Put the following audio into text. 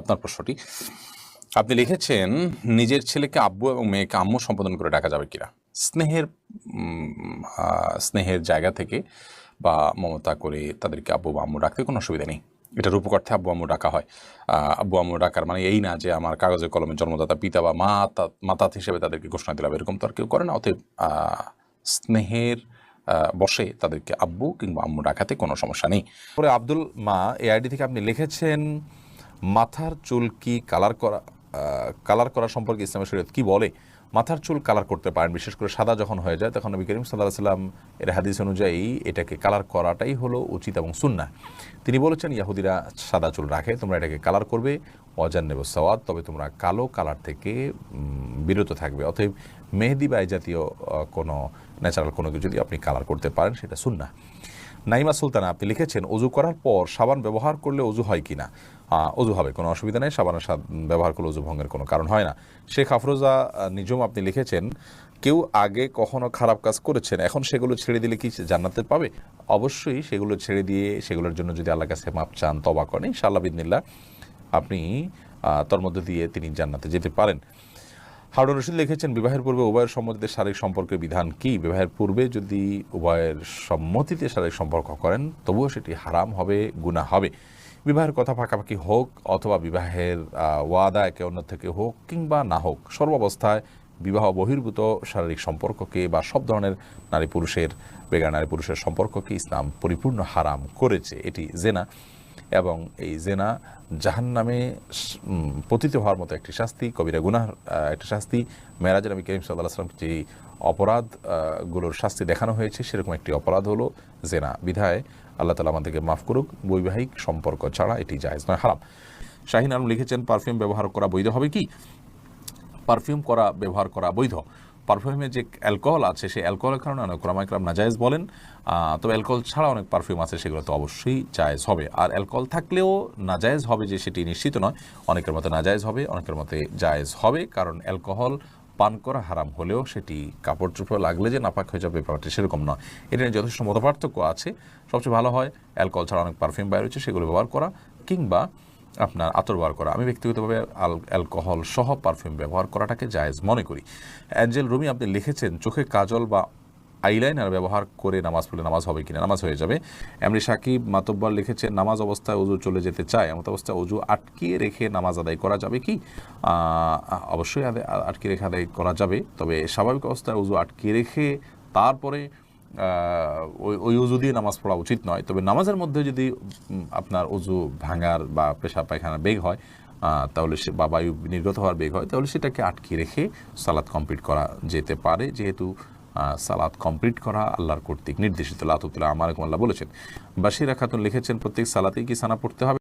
আপনার প্রশ্নটি। আপনি লিখেছেন, নিজের ছেলেকে আব্বু এবং মেয়েকে আম্মু সম্বোধন করে ডাকা যাবে কিনা? স্নেহের স্নেহের জায়গা থেকে বা মমতা করে তাদেরকে আব্বু বা আম্মু ডাকতে কোনো অসুবিধা নেই। এটা রূপকর্থে আব্বু আম্মু ডাকা হয়। আব্বু আম্মু ডাকার মানে এই না যে আমার কাগজে কলমে জন্মদাতা পিতা বা মাতা মাতাত হিসেবে তাদেরকে ঘোষণা দিলাম, এরকম তো আর কেউ করে না। অতএব স্নেহের বসে তাদেরকে আব্বু কিংবা আম্মু ডাকাতে কোনো সমস্যা নেই। পরে আব্দুল মা এই আইডি থেকে আপনি লিখেছেন মাথার চুল কি কালার করা কালার করা সম্পর্কে ইসলামের শরীয়ত কি বলে? মাথার চুল কালার করতে পারেন, বিশেষ করে সাদা যখন হয়ে যায় তখন নবী করিম সাল্লাহ সাল্লাম এর হাদিস অনুযায়ী এটাকে কালার করাটাই হলো উচিত এবং সুন্না তিনি বলেছেন, ইয়াহুদিরা সাদা চুল রাখে, তোমরা এটাকে কালার করবে অজান নেব সওয়াদ তবে তোমরা কালো কালার থেকে বিরত থাকবে। অতএব মেহেদি বা জাতীয় কোনো ন্যাচারাল কোনো কিছু যদি আপনি কালার করতে পারেন, সেটা সুন্না নাইমা সুলতানা, আপনি লিখেছেন অজু করার পর সাবান ব্যবহার করলে অজু হয় কি না অজু হবে, কোনো অসুবিধা নেই, সাবানের ব্যবহার করলে অজু ভঙ্গের কোনো কারণ হয় না। শেখ আফরোজা নিজম আপনি লিখেছেন, কেউ আগে কখনো খারাপ কাজ করেছেন, এখন সেগুলো ছেড়ে দিলে কি জান্নাতে পাবে? অবশ্যই সেগুলো ছেড়ে দিয়ে, সেগুলোর জন্য যদি আল্লাহ কাছে মাপ চান তবা করেন, ইনশাআল্লাহ, বিদিনিল্লাহ, আপনি তোর মধ্যে দিয়ে তিনি জান্নাতে যেতে পারেন। হারুন রশিদ লিখেছেন, বিবাহের পূর্বে উভয়ের সম্মতিতে শারীরিক সম্পর্কের বিধান কি? বিবাহের পূর্বে যদি উভয়ের সম্মতিতে শারীরিক সম্পর্ক করেন, তবুও সেটি হারাম হবে, গুনাহ হবে। বিবাহের কথা পাকাপাকি হোক অথবা বিবাহের ওয়াদা একে অন্য থেকে হোক কিংবা না হোক, সর্বাবস্থায় বিবাহ বহির্ভূত শারীরিক সম্পর্ককে বা সব ধরনের নারী পুরুষের বেগার নারী পুরুষের সম্পর্ককে ইসলাম পরিপূর্ণ হারাম করেছে। এটি জেনা। এবং এই জেনা জাহান্নামে পতিত হওয়ার মতো একটি শাস্তি, কবিরা গুনাহ একটি শাস্তি। মেরাজের নবী করিম সাল্লাহ আসলাম যে অপরাধগুলোর শাস্তি দেখানো হয়েছে, সেরকম একটি অপরাধ হলো জেনা। বিধায় আল্লাহ তালা আমাদেরকে মাফ করুক, বৈবাহিক সম্পর্ক ছাড়া এটি জায়েজ নয়, হারাম। শাহিন আলম লিখেছেন, পারফিউম ব্যবহার করা বৈধ হবে কি? পারফিউম করা, ব্যবহার করা বৈধ। পারফিউমে যে অ্যালকোহল আছে, সেই অ্যালকোহলের কারণে অনেক ক্রমাইক্রম নাজায়েজ বলেন। তবে অ্যালকোহল ছাড়া অনেক পারফিউম আছে, সেগুলো তো অবশ্যই জায়েজ হবে। আর অ্যালকোহল থাকলেও নাজায়েজ হবে যে সেটি নিশ্চিত নয়। অনেকের মতে নাজায়েজ হবে, অনেকের মতে জায়েজ হবে, কারণ অ্যালকোহল পান করা হারাম হলেও সেটি কাপড় চোপড় লাগলে যে নাপাক হয়ে যাবে ব্যাপারটি সেরকম নয়। এটা নিয়ে যথেষ্ট মতপার্থক্য আছে। সবচেয়ে ভালো হয় অ্যালকোহল ছাড়া অনেক পারফিউম বাইরে রয়েছে সেগুলো ব্যবহার করা। কিংবা আপনার আতর ব্যবহার করা। আমি ব্যক্তিগতভাবে অ্যালকোহল সহ পারফিউম ব্যবহার করাটাকে জায়েজ মনে করি। অ্যাঞ্জেল রুমি, আপনি লিখেছেন, চোখে কাজল বা আইলাইনার ব্যবহার করে নামাজ পড়লে নামাজ হবে কিনা? নামাজ হয়ে যাবে। এমনি সাকিব মাতব্বর লিখেছেন, নামাজ অবস্থায় অজু চলে যেতে চায়। এমন অবস্থায় অজু আটকিয়ে রেখে নামাজ আদায় করা যাবে কি? অবশ্যই আটকিয়ে রেখে আদায় করা যাবে। তবে স্বাভাবিক অবস্থায় অজু আটকিয়ে রেখে তারপরে ওই অজু দিয়ে নামাজ পড়া উচিত নয়। তবে নামাজের মধ্যে যদি আপনার অজু ভাঙার বা পেশা পায়খানার বেগ হয় তাহলে সে বা বায়ু নির্গত হওয়ার বেগ হয়, তাহলে সেটাকে আটকে রেখে সালাদ কমপ্লিট করা যেতে পারে। যেহেতু সালাদ কমপ্লিট করা আল্লাহর কর্তৃক নির্দেশিত। লাতুতুল্লাহ আমার আল্লাহ বলেছেন। বাসিরা খাতুন লিখেছেন, প্রত্যেক সালাতেই কি সানা পড়তে হবে?